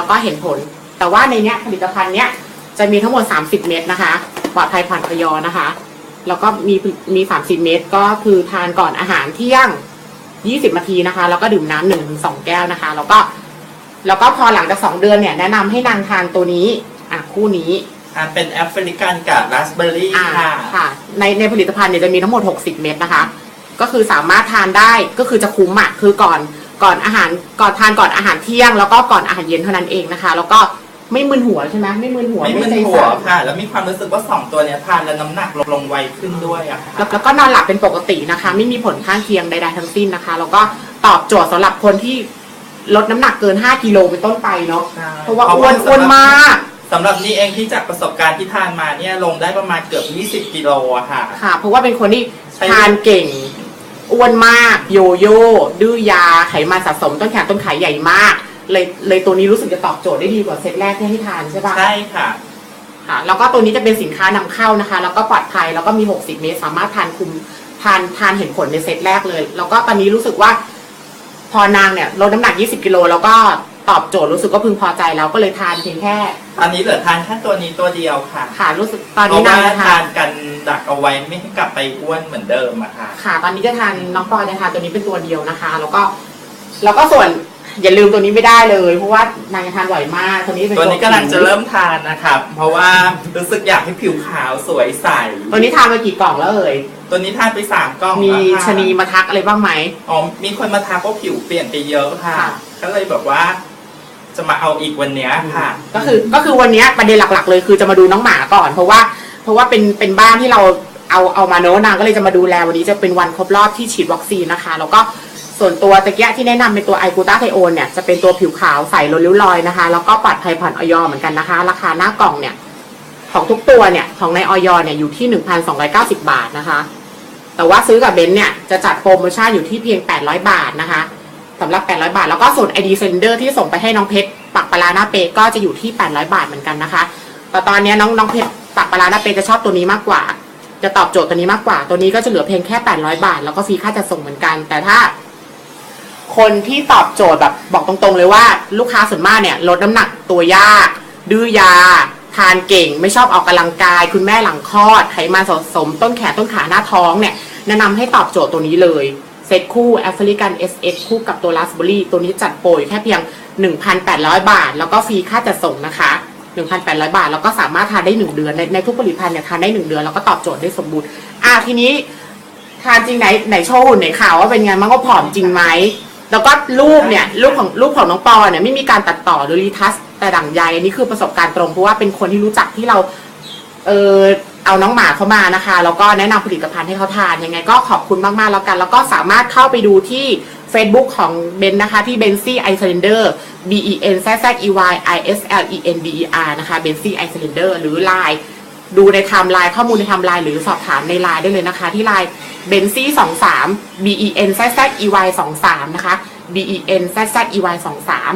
แล้วก็เห็นผล แต่ว่าในเนี้ยผลิตภัณฑ์เนี้ยจะมีทั้งหมด 30 เม็ดนะคะปลอดภัยผ่านพยนะคะ แล้วก็มีมี30 เม็ดก็คือทานก่อนอาหารเที่ยง 20นาทีนะคะ แล้วก็ดื่มน้ำหนึ่งถึงสองแก้วนะคะ แล้วก็ แล้วก็พอหลังจากสองเดือนเนี่ยแนะนำให้นางทานตัวนี้ อะคู่นี้อ่าเป็นแอฟริกันกับราสเบอร์รี่อ่าค่ะค่ะ ในในผลิตภัณฑ์เนี่ยจะมีทั้งหมด 60 เม็ดนะคะ ก็คือสามารถทานได้ก็คือจะคุ้มอะคือก่อน ก่อนอาหารก่อนทานก่อนอาหารเที่ยง แล้วก็ก่อนอาหารเย็นเท่านั้นเองนะคะ แล้วก็ไม่มึนหัวใช่ไหมไม่มึนหัวไม่มึนใจหัวสั่นค่ะ แล้วมีความรู้สึกว่าสองตัวเนี้ยทานแล้วน้ำหนักลงลงไวขึ้นด้วยอะค่ะ แล้วแล้วก็นอนหลับเป็นปกตินะคะ ไม่มีผลข้างเคียงใดๆทั้งสิ้นนะคะ แล้วก็ตอบโจทย์สำหรับคนที่ลดน้ำหนักเกิน 5กิโลเป็นต้นไปเนาะใช่เพราะว่าอ้วนอ้วนมากสำหรับนี่เองที่จากประสบการณ์ที่ทานมาเนี่ยลงได้ประมาณเกือบ 20 กิโลอะค่ะ ค่ะ เพราะว่าเป็นคนที่ใช่ทานเก่ง อ้วนมาก โยโย่ดื้อยาไขมันสะสมต้นแขนต้นขาใหญ่มาก เลยเลยตัวนี้รู้สึกจะตอบโจทย์ได้ดีกว่าเซตแรกที่ให้ทานใช่ปะใช่ค่ะค่ะ แล้วก็ตัวนี้จะเป็นสินค้านำเข้านะคะ แล้วก็ปลอดภัยแล้วก็มี 60 เมตร สามารถทานคุมทานทานเห็นผลในเซตแรกเลย แล้วก็ตอนนี้รู้สึกว่า พอนางเนี่ยลดน้ำหนัก 20 กิโลแล้วก็ ตอบโจทย์รู้สึกว่าพึงพอใจแล้วก็เลยทานเพียงแค่ตอนนี้เหลือทานแค่ตัวนี้ตัวเดียวค่ะค่ะรู้สึกตอนเพนี้ราะนางว่าจะทาทานนกันดักเอาไว้ไม่ให้กลับไปอ้วนเหมือนเดิมอะค่ะ ค่ะ ตอนนี้จะทานน้องปอจะทานตัวนี้เป็นตัวเดียวนะคะ แล้วก็ แล้วก็ส่วนอย่าลืมตัวนี้ไม่ได้เลย เพราะว่านางจะทานบ่อยมากตัวนี้เป็นตัวนี้กำลังจะเริ่มทานนะครับ เพราะว่ารู้สึกอยากให้ผิวขาวสวยใส ตัวนี้ทานมากี่กล่องแล้วเอ่ยตัวนี้ทานไปสามกล่องมีแล้วค่ะชะนีมาทักอะไรบ้างไหม อ๋อมีคนมาทักว่าผิวเปลี่ยนไปเยอะค่ะ ค่ะ ก็เลยแบบว่า จะมาเอาอีกวันเนี้ยค่ะ ก็คือก็คือวันเนี้ยประเด็นหลัก ๆ เลยคือจะมาดูน้องหมาก่อน เพราะว่าเพราะว่าเป็นเป็นบ้านที่เราเอาเอามาเนอะนางก็เลยจะมาดูแลวันนี้จะเป็นวันครบรอบที่ฉีดวัคซีนนะคะ แล้วก็ส่วนตัวตะเกียที่แนะนำเป็นตัวไอกูตาไทโอนเนี่ยจะเป็นตัวผิวขาวใสลดริ้วรอยนะคะ แล้วก็ปลอดภัยผ่านออยเหมือนกันนะคะ ราคาหน้ากล่องเนี่ย ของทุกตัวเนี่ย ของในออยเนี่ยอยู่ที่ 1,290 บาทนะคะ แต่ว่าซื้อกับเบนซ์เนี่ยจะจัดโปรโมชั่นอยู่ที่เพียง 800 บาทนะคะ สำหรับ 800 บาท แล้วก็ส่วน ID Sender ที่ส่งไปให้น้องเพชรปักปลาร้าหน้าเปก็จะอยู่ที่ 800 บาทเหมือนกันนะคะแต่ตอนนี้น้องน้องเพชรปักปลาร้าหน้าเปจะชอบตัวนี้มากกว่า จะตอบโจทย์ตัวนี้มากกว่า ตัวนี้ก็จะเหลือเพียงแค่ 800 บาท แล้วก็ฟรีค่าจัดส่งเหมือนกัน แต่ถ้า คนที่ตอบโจทย์แบบบอกตรงๆเลยว่า ลูกค้าส่วนมากเนี่ยลดน้ำหนักตัวยาก ดื้อยาทานเก่งไม่ชอบออกกำลังกาย คุณแม่หลังคลอดไขมันสะสมต้นแขนต้นขาหน้าท้องเนี่ยแนะนำให้ตอบโจทย์ตัวนี้เลย เซตคู่แอฟริกัน SX คู่กับตัวราสเบอรี่ตัวนี้จัดโปรยแค่เพียง 1,800 บาท แล้วก็ฟรีค่าจัดส่งนะคะ 1,800 บาท แล้วก็สามารถทานได้ 1 เดือน ในในทุกผลิตภัณฑ์เนี่ยทานได้ 1 เดือน แล้วก็ตอบโจทย์ได้สมบูรณ์ อะทีนี้ทานจริงไหนไหนโชว์หุ่นไหนข่าวว่าเป็นไงมันก็ผอมจริงไหมแล้วก็รูปเนี่ยรูปของรูปของน้องปอเนี่ยไม่มีการตัดต่อหรือรีทัชแต่ดั่งใยอันนี้คือประสบการณ์ตรงเพราะว่าเป็นคนที่รู้จักที่เราเออ เอาน้องหมาเข้ามานะคะ แล้วก็แนะนำผลิตภัณฑ์ให้เขาทาน ยังไงก็ขอบคุณมาก ๆ แล้วกัน แล้วก็สามารถเข้าไปดูที่ Facebook ของเบนนะคะ ที่เบนซี่ไอซ์เลนเดอร์ B E N Z Z E Y I S L E N D E R นะคะเบนซี่ไอซ์เลนเดอร์หรือ Line ดูในไทม์ไลน์ข้อมูลในไทม์ไลน์หรือสอบถามในไลน์ได้เลยนะคะ ที่ไลน์เบนซี่สองสาม B E N Z Z E Y สองสามนะคะ B E N Z Z E Y สองสาม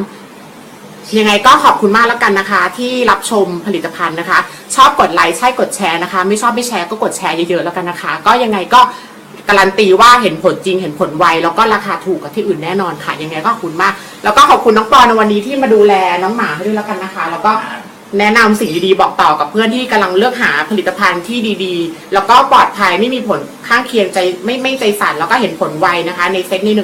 ยังไงก็ขอบคุณมากแล้วกันนะคะ ที่รับชมผลิตภัณฑ์นะคะ ชอบกดไลค์ใช่กดแชร์นะคะ ไม่ชอบไม่แชร์ก็กดแชร์เยอะๆแล้วกันนะคะ ก็ยังไงก็การันตีว่าเห็นผลจริงเห็นผลไวแล้วก็ราคาถูกกว่าที่อื่นแน่นอนค่ะ ยังไงก็ขอบคุณมาก แล้วก็ขอบคุณน้องปอในวันนี้ที่มาดูแลน้องหมาให้ด้วยแล้วกันนะคะ แล้วก็แนะนำสิ่งดีๆบอกต่อกับเพื่อนที่กำลังเลือกหาผลิตภัณฑ์ที่ดีๆ แล้วก็ปลอดภัยไม่มีผลข้างเคียงใจไม่ไม่ใจสั่นแล้วก็เห็นผลไวนะคะ ในเซ็ตในหนึ่ง